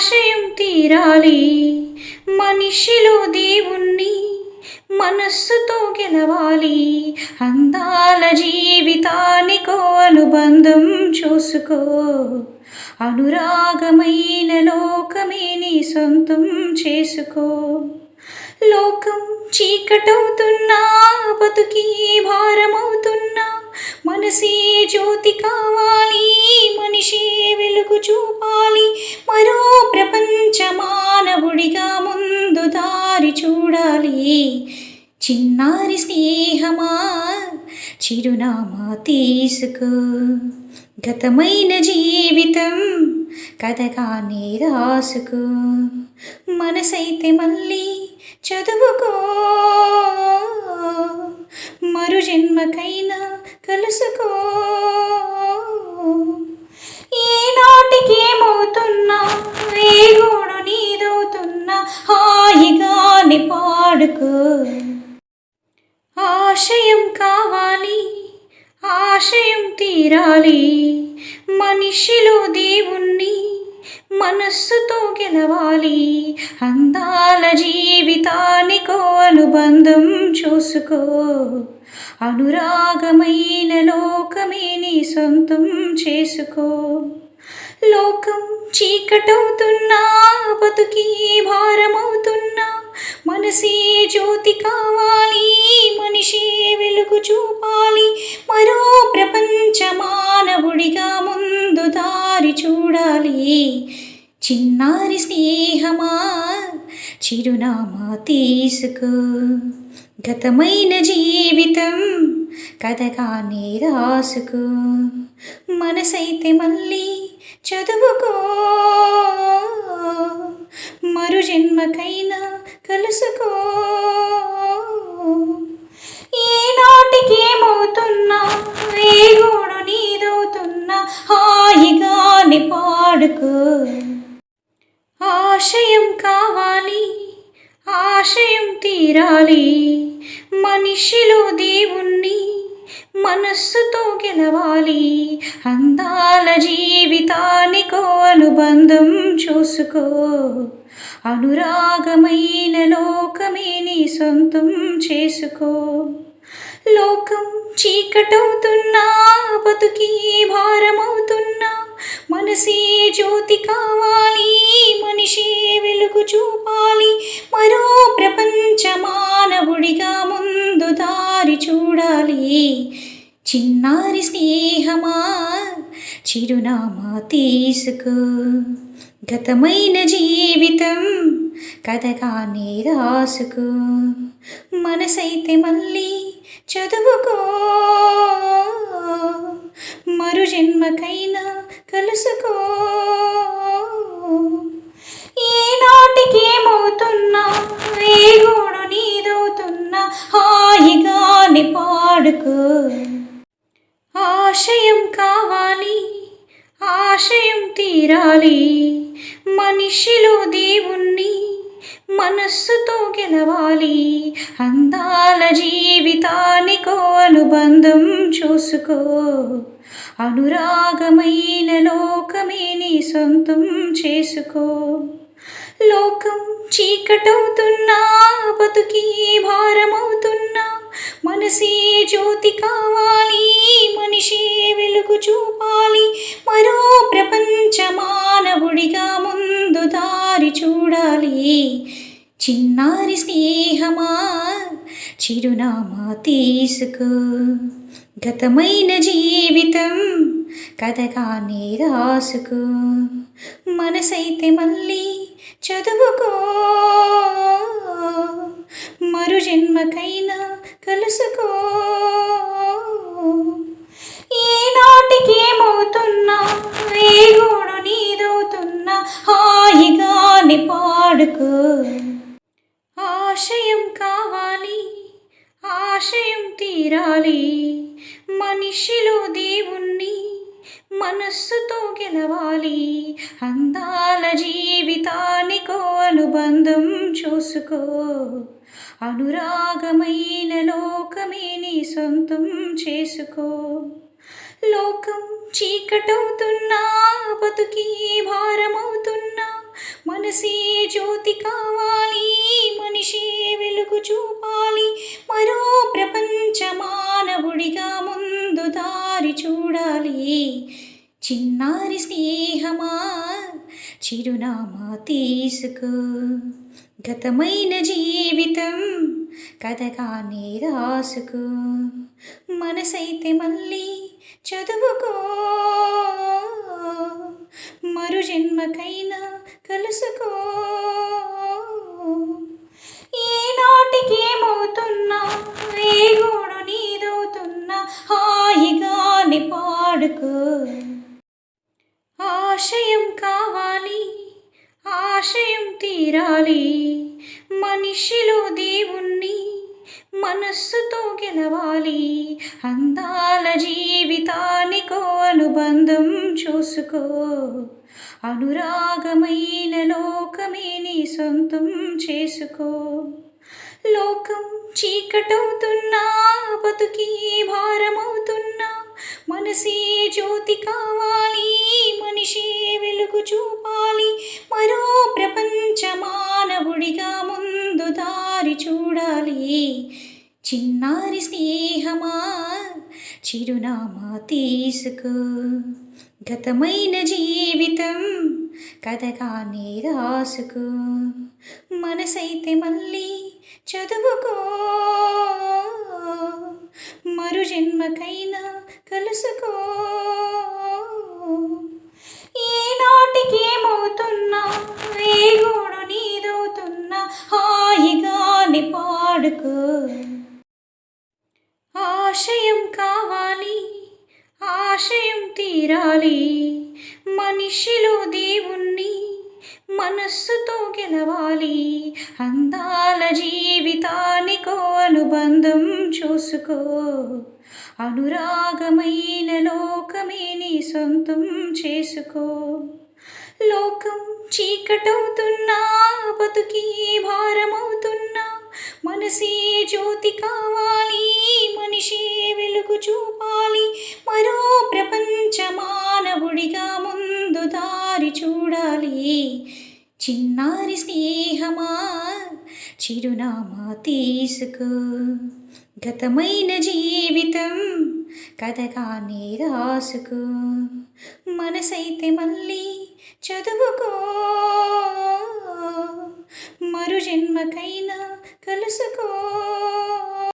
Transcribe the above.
ఆశయం తీరాలి. మనిషిలో దేవుణ్ణి మనస్సుతో గెలవాలి. అందాల జీవితానికో అనుబంధం చూసుకో. అనురాగమైన లోకమే నీ సొంతం చేసుకో. లోకం చీకటవుతున్నా బతుకి భారమవుతున్నా మనసే జ్యోతి కావాలి చిన్నారి స్నేహమా? చిరునామా తీసుకో. గతమైన జీవితం కథగానే రాసుకో. మనసైతే మళ్ళీ చదువుకో. మరు జన్మకైనా కలుసుకో. గెలవాలి మనిషిలో దేవుణ్ణి మనస్సుతో గెలవాలి. అందాల జీవితానికో అనుబంధం చూసుకో. అనురాగమైన లోకమే నీ సొంతం చేసుకో. లోకం చీకటవుతున్నా బతుకి భారమవుతున్నా మనసే జ్యోతి కావాలి మనిషి వెలుగు చూపాలి మరో ప్రపంచమా మానవుడిగా ముందు దారి చూడాలి. చిన్నారి స్నేహమా? చిరునామా తీసుకో. గతమైన జీవితం కథగానే రాసుకో. మనసైతే మళ్ళీ చదువుకో. మరు జన్మకైనా కలుసుకో. ఏనాటికేమవుతున్నా? ఏ గోడు హాయిగాని పాడుకో. ఆశయం కావాలి ఆశయం తీరాలి. మనిషిలో దేవుణ్ణి మనస్సుతో గెలవాలి. అందాల జీవితానికో అనుబంధం చూసుకో. అనురాగమైన లోకమే నీ సొంతం చేసుకో. లోకం చీకటవుతున్నా వారి స్నేహమా? చిరునామా తీసుకో. గతమైన జీవితం కథగానే రాసుకో. మనసైతే మళ్ళీ చదువుకో. మరు జన్మకైనా కలుసుకో. ఆశయం కావాలి ఆశయం తీరాలి. మనిషిలో దేవుణ్ణి మనస్సుతో గెలవాలి. అందాల జీవితానికో అనుబంధం చూసుకో. అనురాగమైన లోకమే నీ సొంతం చేసుకో. లోకం చీకటవుతున్నా బతుకి భారమవుతున్నా మనసే జ్యోతి కావాలి వెలుగు చూపాలి. మరో ప్రపంచ మానవుడిగా ముందు దారి చూడాలి. చిన్నారి స్నేహమా? చిరునామా తీసుకో. గతమైన జీవితం కథగానే రాసుకో. మనసైతే మళ్ళీ చదువుకో. మరు జన్మకైనా కలుసుకో. మనిషిలో దేవుణ్ణి మనస్సుతో గెలవాలి. అందాల జీవితానికో అనుబంధం చూసుకో. అనురాగమైన లోకమే నీ సొంతం చేసుకో. లోకం చీకటవుతున్నా బతుకి భారమవుతున్నా మనసే జ్యోతి కావాలి మనిషి వెలుగు చూపాలి. మరో ప్రపంచ మానవు చిన్నారి స్నేహమా? చిరునామా తీసుకో. గతమైన జీవితం కథగానే రాసుకో. మనసైతే మళ్ళీ చదువుకో. మరు జన్మకైనా కలుసుకో. మనస్సుతో గెలవాలి. అందాల జీవితానికో అనుబంధం చూసుకో. అనురాగమైన లోకమే నీ సొంతం చేసుకో. లోకం చీకటవుతున్నా స్నేహమా? చిరునామా తీసుకో. గతమైన జీవితం కథగానే రాసుకో. మనసైతే మళ్ళీ చదువుకో. మరు జన్మకైనా కలుసుకో. ఆశయం తీరాలి. మనిషిలో దేవుణ్ణి మనస్సుతో గెలవాలి. అందాల జీవితానికో అనుబంధం చూసుకో. అనురాగమైన లోకమే నీ సొంతం చేసుకో. లోకం చీకటవుతున్నా బతుకి భారమవుతున్నా మనసే జ్యోతి కావాలి. చిరునామా తీసుకో. గతమైన జీవితం కథగానే రాసుకో. మనసైతే మళ్ళీ చదువుకో. మరు జన్మకైనా కలుసుకో.